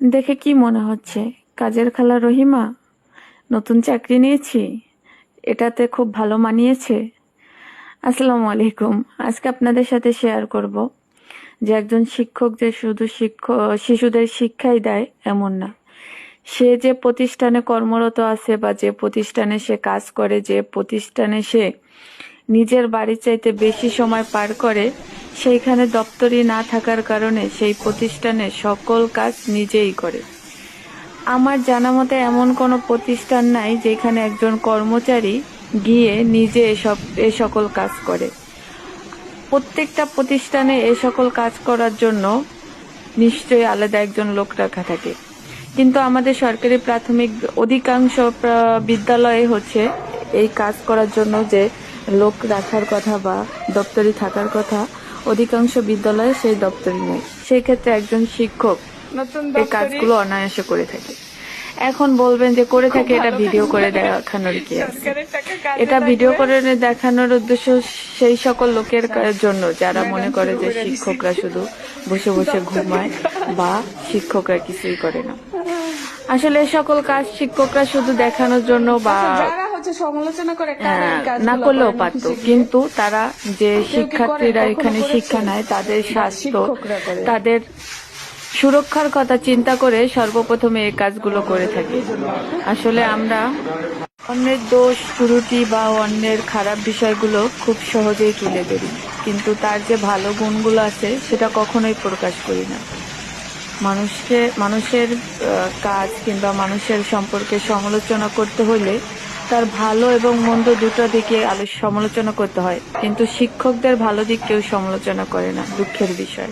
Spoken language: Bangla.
দেখে কি মনে হচ্ছে? কাজের খালা রহিমা? নতুন চাকরি নিয়েছি। এটাতে খুব ভালো মানিয়েছে। আসসালামু আলাইকুম। আজকে আপনাদের সাথে শেয়ার করব। যে একজন শিক্ষক যে শুধু শিক্ষক শিশুদের শিক্ষাই দেয়, এমন না। সে যে প্রতিষ্ঠানে কর্মরত আছে বা যে প্রতিষ্ঠানে সে কাজ করে, যে প্রতিষ্ঠানে সে নিজের বাড়ির চাইতে বেশি সময় পার করে সেইখানে দপ্তরি না থাকার কারণে সেই প্রতিষ্ঠানে সকল কাজ নিজেই করে। আমার জানা মতে এমন কোনো প্রতিষ্ঠান নাই যেখানে একজন কর্মচারী গিয়ে নিজে এসব, এ সকল কাজ করে। প্রত্যেকটা প্রতিষ্ঠানে এ সকল কাজ করার জন্য নিশ্চয়ই আলাদা একজন লোক রাখা থাকে। কিন্তু আমাদের সরকারি প্রাথমিক অধিকাংশ বিদ্যালয়ে হচ্ছে এই কাজ করার জন্য যে লোক রাখার কথা বা দপ্তরি থাকার কথা অধিকাংশ বিদ্যালয়ে সেই দপ্তরি নেই। সেই ক্ষেত্রে একজন শিক্ষক এই কাজগুলো অনায়াসে করে থাকে। এখন বলবেন যে করে থাকে এটা ভিডিও করে দেখানোর কি এটা ভিডিও করে দেখানোর উদ্দেশ্য সেই সকল লোকের জন্য যারা মনে করে যে শিক্ষকরা শুধু বসে বসে ঘুমায় বা শিক্ষকরা কিছুই করে না। আসলে সকল কাজ শিক্ষকরা শুধু দেখানোর জন্য বা হচ্ছে সমালোচনা করে হ্যাঁ, না করলেও পারতো। কিন্তু তারা যে শিক্ষার্থীরা এখানে শিক্ষা নেয় তাদের স্বাস্থ্য তাদের সুরক্ষার কথা চিন্তা করে সর্বপ্রথমে এই কাজগুলো করে থাকি। আসলে আমরা অন্যের দোষ ত্রুটি বা অন্যের খারাপ বিষয়গুলো খুব সহজেই তুলে ধরি। কিন্তু তার যে ভালো গুণগুলো আছে সেটা কখনোই প্রকাশ করি না। মানুষকে মানুষের কাজ কিংবা মানুষের সম্পর্কে সমালোচনা করতে হলে তার ভালো এবং মন্দ দুটো দিকে আলো সমালোচনা করতে হয়। কিন্তু শিক্ষকদের ভালো দিক কেউ সমালোচনা করে না, দুঃখের বিষয়।